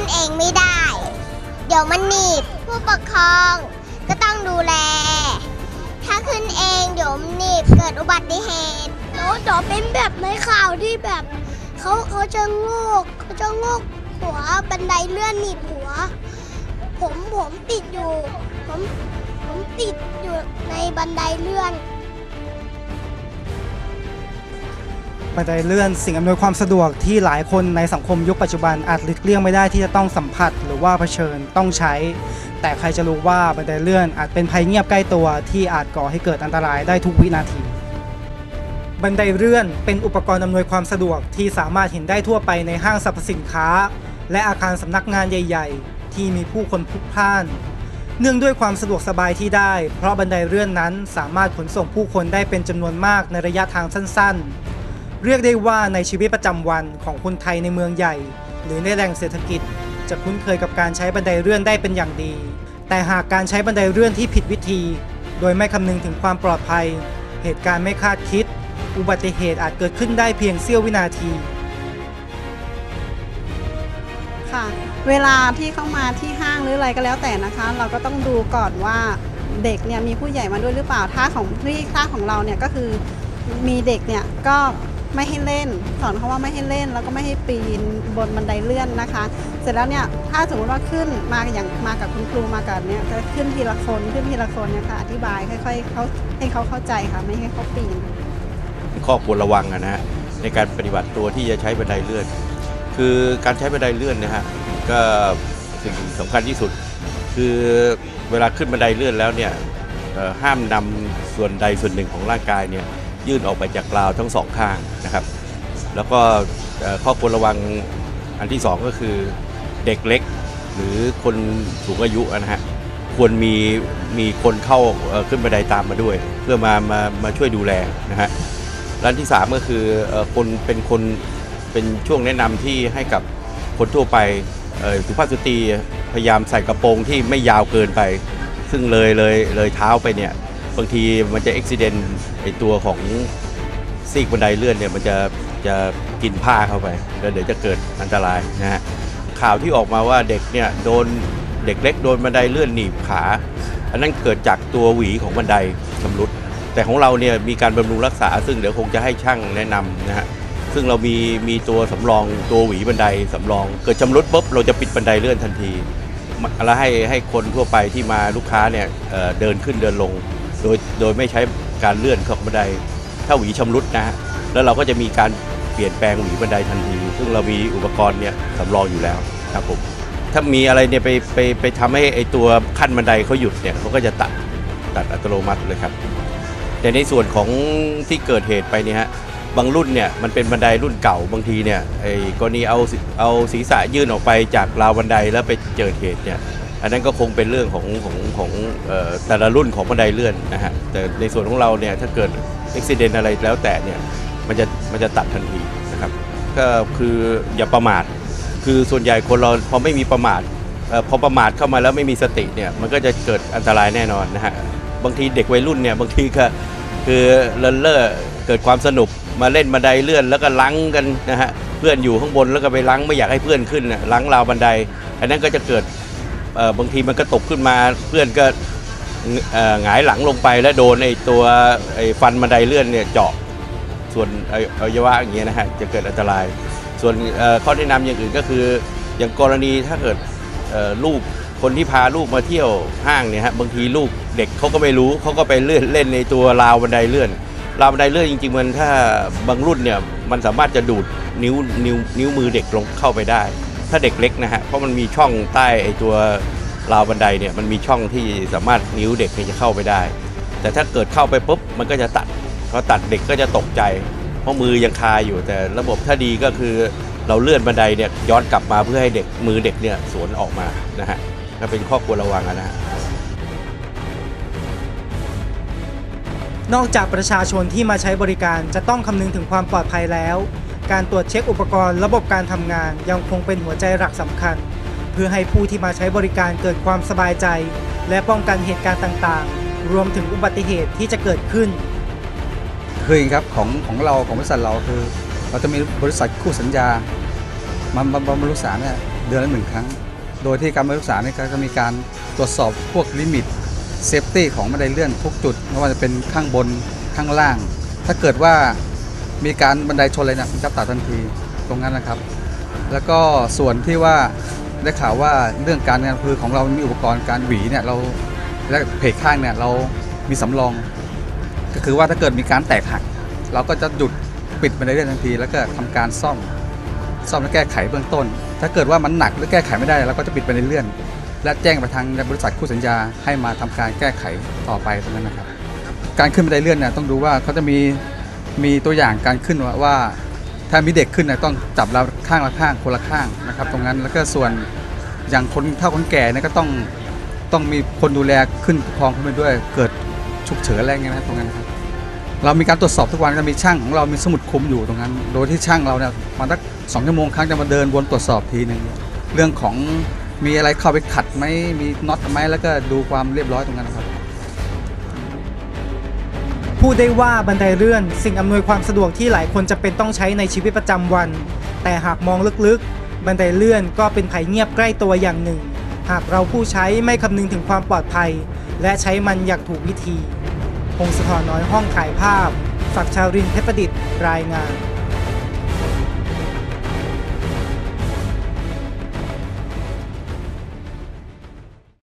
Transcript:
ขึ้นเองไม่ได้ เดี๋ยวมันหนีบผู้ปกครองก็ต้องดูแล ถ้าขึ้นเองเดี๋ยวมันหนีบเกิดอุบัติเหตุเดี๋ยวเดี๋ยวเป็นแบบในข่าวที่แบบเขาเขาจะงกเขาจะงกหัวบันไดเลื่อนหนีบหัว ผมผมติดอยู่ ผมผมติดอยู่ในบันไดเลื่อน บันไดเลื่อน สิ่งอำนวยความสะดวกที่หลายคนในสังคมยุคปัจจุบันอาจหลีกเลี่ยงไม่ได้ที่จะต้องสัมผัส หรือว่าเผชิญต้องใช้ แต่ใครจะรู้ว่าบันไดเลื่อนอาจเป็นภัยเงียบใกล้ตัวที่อาจก่อให้เกิดอันตรายได้ทุกวินาที บันไดเลื่อนเป็นอุปกรณ์อำนวยความสะดวกที่สามารถเห็นได้ทั่วไปในห้างสรรพสินค้า และอาคารสำนักงานใหญ่ ๆ ที่มีผู้คนพลุกพล่านเนื่องด้วยความสะดวกสบายที่ได้ เพราะบันไดเลื่อนนั้นสามารถขนส่งผู้คนได้เป็นจำนวนมากในระยะทางสั้น ๆ เรียกได้ว่าในชีวิตประจำวันของคนไทยในเมืองใหญ่ หรือในแหล่งเศรษฐกิจ จะคุ้นเคยกับการใช้บันไดเลื่อนได้เป็นอย่างดี แต่หากการใช้บันไดเลื่อนที่ผิดวิธี โดยไม่คำนึงถึงความปลอดภัย เหตุการณ์ไม่คาดคิด อุบัติเหตุอาจเกิดขึ้นได้เพียงเสี้ยววินาทีค่ะเวลาที่เข้ามาที่ห้างหรืออะไรก็แล้วแต่นะคะ เราก็ต้องดูก่อนว่าเด็กเนี่ยมีผู้ใหญ่มาด้วยหรือเปล่าถ้าของที่ถ้าของเราเนี่ยก็คือมีเด็กเนี่ยก็ ไม่ให้เล่น สอนเขาว่าไม่ให้เล่น แล้วก็ไม่ให้ปีนบนบันไดเลื่อนนะคะ เสร็จแล้วเนี่ยถ้าสมมติว่าขึ้นมาอย่างมากับคุณครูมากับเนี่ยก็ขึ้นทีละคนขึ้นทีละคนเนะคะอธิบายค่อยๆเขาให้เขาเข้าใจค่ะไม่ให้เขาปีนข้อควรระวังนะฮะในการปฏิบัติตัวที่จะใช้บันไดเลื่อน คือการใช้บันไดเลื่อนนะฮะก็สิ่งสำคัญที่สุด คือเวลาขึ้นบันไดเลื่อนแล้วเนี่ยห้ามนำส่วนใดส่วนหนึ่งของร่างกายเนี่ย ยื่นออกไปจากราวทั้งสองข้างนะครับ แล้วก็ข้อควรระวังอันที่สองก็คือเด็กเล็ก หรือคนสูงอายุนะฮะควรมีมีคนเข้าขึ้นบันไดตามมาด้วย เพื่อมามามาช่วยดูแลนะฮะร้านที่ 3 ก็คือคนเป็นคนเป็นช่วงแนะนำที่ให้กับคนทั่วไปสุภาพสตรีพยายามใส่กระโปรงที่ไม่ยาวเกินไป ซึ่งเลยเลยเลยเท้าไปเนี่ย บางทีมันจะอุบิเหตุไอตัวของซีกบันไดเลื่อนเนี่ยมันจะจะกินผ้าเข้าไป แล้วเดี๋ยวจะเกิดอันตรายนะฮะข่าวที่ออกมาว่าเด็กเนี่ยโดนเด็กเล็กโดนบันไดเลื่อนหนีบขา อันนั้นเกิดจากตัวหวีของบันไดชำรุด แต่ของเราเนี่ยมีการบำรุงรักษา ซึ่งเดี๋ยวคงจะให้ช่างแนะนำนะฮะซึ่งเรามีมีตัวสำรองตัวหวีบันไดสำรอง เกิดชำรุดปุ๊บเราจะปิดบันไดเลื่อนทันทีแล้วให้ให้คนทั่วไปที่มาลูกค้าเนี่ยเเดินขึ้นเดินลง โดยโดยไม่ใช้การเลื่อนของบันไดถ้าหวีชำรุดนะฮะแล้วเราก็จะมีการเปลี่ยนแปลงหวีบันไดทันที ซึ่งเรามีอุปกรณ์เนี่ยสำรองอยู่แล้วครับผมถ้ามีอะไรเนี่ยไปไปไปทำให้ไอตัวขั้นบันไดเขาหยุดเนี่ยเขาก็จะตัดตัดอัตโนมัติเลยครับ แต่ในส่วนของที่เกิดเหตุไปเนี่ยฮะบางรุ่นเนี่ยมันเป็นบันไดรุ่นเก่าบางทีเนี่ยไอ้กรณีเอาเอาศีรษะยื่นออกไปจากราวบันไดแล้วไปเจอเหตุเนี่ย อันนั้นก็คงเป็นเรื่องของของของแต่ละรุ่นของบันไดเลื่อนนะฮะแต่ในส่วนของเราเนี่ยถ้าเกิดอุบิเหตุอะไรแล้วแต่เนี่ยมันจะมันจะตัดทันทีนะครับก็คืออย่าประมาท คือส่วนใหญ่คนเราพอไม่มีประมาทพอประมาทเข้ามาแล้วไม่มีสติเนี่ยมันก็จะเกิดอันตรายแน่นอนนะฮะบางทีเด็กวัยรุ่นเนี่ยบางทีก็คือเลินเล่อเกิดความสนุกมาเล่นบันไดเลื่อนแล้วก็ลังกันนะฮะเพื่อนอยู่ข้างบนแล้วก็ไปลังไม่อยากให้เพื่อนขึ้นน่ะลังราวบันได อันนั้นก็จะเกิด บางทีมันก็ตกขึ้นมาเพื่อนก็หงายหลังลงไปแล้วโดนไอ้ตัวไอ้ฟันบันไดเลื่อนเนี่ยเจาะส่วนอวัยวะอย่างเงี้ยนะฮะจะเกิดอันตราย ส่วนข้อแนะนำอย่างอื่นก็คือ อย่างกรณีถ้าเกิดลูกคนที่พาลูกมาเที่ยวห้างเนี่ยฮะบางทีลูกเด็กเขาก็ไม่รู้เขาก็ไปเลื่อนเล่นในตัวราวบันไดเลื่อนราวบันไดเลื่อนจริงๆมันถ้าบางรุ่นเนี่ยมันสามารถจะดูดนิ้วนิ้วนิ้วมือเด็กลงเข้าไปได้ ถ้าเด็กเล็กนะฮะเพราะมันมีช่องใต้ไอตัวราวบันไดเนี่ยมันมีช่องที่สามารถนิ้วเด็กเนี่ยจะเข้าไปได้ แต่ถ้าเกิดเข้าไปปุ๊บมันก็จะตัดพอตัดเด็กก็จะตกใจ เพราะมือยังคาอยู่แต่ระบบถ้าดีก็คือเราเลื่อนบันไดเนี่ยย้อนกลับมาเพื่อให้เด็กมือเด็กเนี่ยสวนออกมานะฮะก็เป็นข้อควรระวังนะฮะนอกจากประชาชนที่มาใช้บริการจะต้องคำนึงถึงความปลอดภัยแล้ว การตรวจเช็คอุปกรณ์ระบบการทำงานยังคงเป็นหัวใจหลักสำคัญ เพื่อให้ผู้ที่มาใช้บริการเกิดความสบายใจ และป้องกันเหตุการณ์ต่างๆ รวมถึงอุบัติเหตุที่จะเกิดขึ้น คืออย่างครับของของเราของบริษัทเราคือ เราจะมีบริษัทคู่สัญญามาบำรุงรักษาเนี่ยเดือนละหนึ่งครั้ง โดยที่การบำริษาเนี่ยก็จะมีการตรวจสอบพวกลิมิตเซฟตี้ของบันไดเลื่อนทุกจุดไม่ว่าจะเป็นข้างบนข้างล่าง ถ้าเกิดว่า มีการบันไดชนอะไรเนี่ยมันจะตัดทันทีตรงนั้นนะครับ แล้วก็ส่วนที่ว่าได้ข่าวว่าเรื่องการงานคือของเรามีอุปกรณ์การหวีเนี่ยเราและเพจข้างเนี่ยเรามีสำรอง ก็คือว่าถ้าเกิดมีการแตกหัก เราก็จะหยุดปิดบันไดเลื่อนทันที แล้วก็ทำการซ่อมซ่อมและแก้ไขเบื้องต้น ถ้าเกิดว่ามันหนักหรือแก้ไขไม่ได้เราก็จะปิดบันไดเลื่อน และแจ้งไปทางบริษัทคู่สัญญาให้มาทำการแก้ไขต่อไปตรงนั้นนะครับ การขึ้นบันไดเลื่อนเนี่ยต้องดูว่าเขาจะมี มีตัวอย่างการขึ้นว่าว่า ถ้ามีเด็กขึ้นนี่ยต้องจับเราข้างละข้างคนละข้างนะครับ ตรงนั้นแล้วก็ส่วนอย่างคนเฒ่าคนแก่เนี่ยก็ต้องต้องมีคนดูแลขึ้นประคองขึ้นไปด้วย เกิดฉุกเฉินอะไรเงี้ยนะตรงนั้นครับเรามีการตรวจสอบทุกวันจะมีช่างของเรามีสมุดคุมอยู่ตรงนั้น โดยที่ช่างเราเนี่ยมาสักสองชั่วโมงครั้งจะมาเดินวนตรวจสอบทีหนึ่งเรื่องของมีอะไรเข้าไปขัดไหมมีน็อตไหมแล้วก็ดูความเรียบร้อยตรงนั้นนะครับ พูดได้ว่าบันไดเลื่อนสิ่งอำนวยความสะดวกที่หลายคนจะเป็นต้องใช้ในชีวิตประจำวัน แต่หากมองลึกๆ บันไดเลื่อนก็เป็นภัยเงียบใกล้ตัวอย่างหนึ่ง หากเราผู้ใช้ไม่คำนึงถึงความปลอดภัย และใช้มันอย่างถูกวิธีพงศธรน้อยห้องถ่ายภาพ ศักชาวรินทร์เพชรประดิษฐ์รายงาน